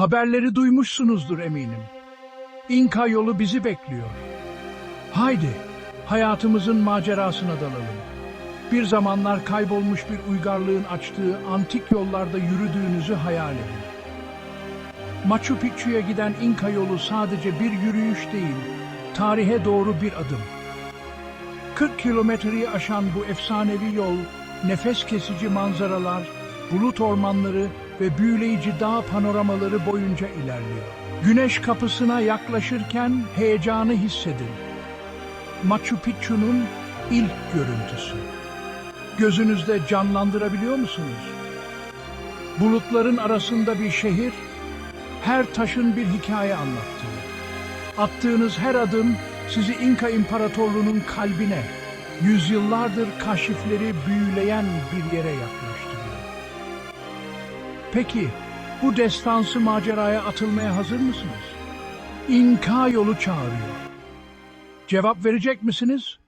Haberleri duymuşsunuzdur eminim. İnka yolu bizi bekliyor. Haydi, hayatımızın macerasına dalalım. Bir zamanlar kaybolmuş bir uygarlığın açtığı antik yollarda yürüdüğünüzü hayal edin. Machu Picchu'ya giden İnka yolu sadece bir yürüyüş değil, tarihe doğru bir adım. 40 kilometreyi aşan bu efsanevi yol, nefes kesici manzaralar, bulut ormanları ve büyüleyici dağ panoramaları boyunca ilerliyor. Güneş kapısına yaklaşırken heyecanı hissedin. Machu Picchu'nun ilk görüntüsü. Gözünüzde canlandırabiliyor musunuz? Bulutların arasında bir şehir, her taşın bir hikaye anlattığı. Attığınız her adım sizi İnka İmparatorluğu'nun kalbine, yüzyıllardır kaşifleri büyüleyen bir yere yaklaştırıyor. Peki, bu destansı maceraya atılmaya hazır mısınız? İnka yolu çağırıyor. Cevap verecek misiniz?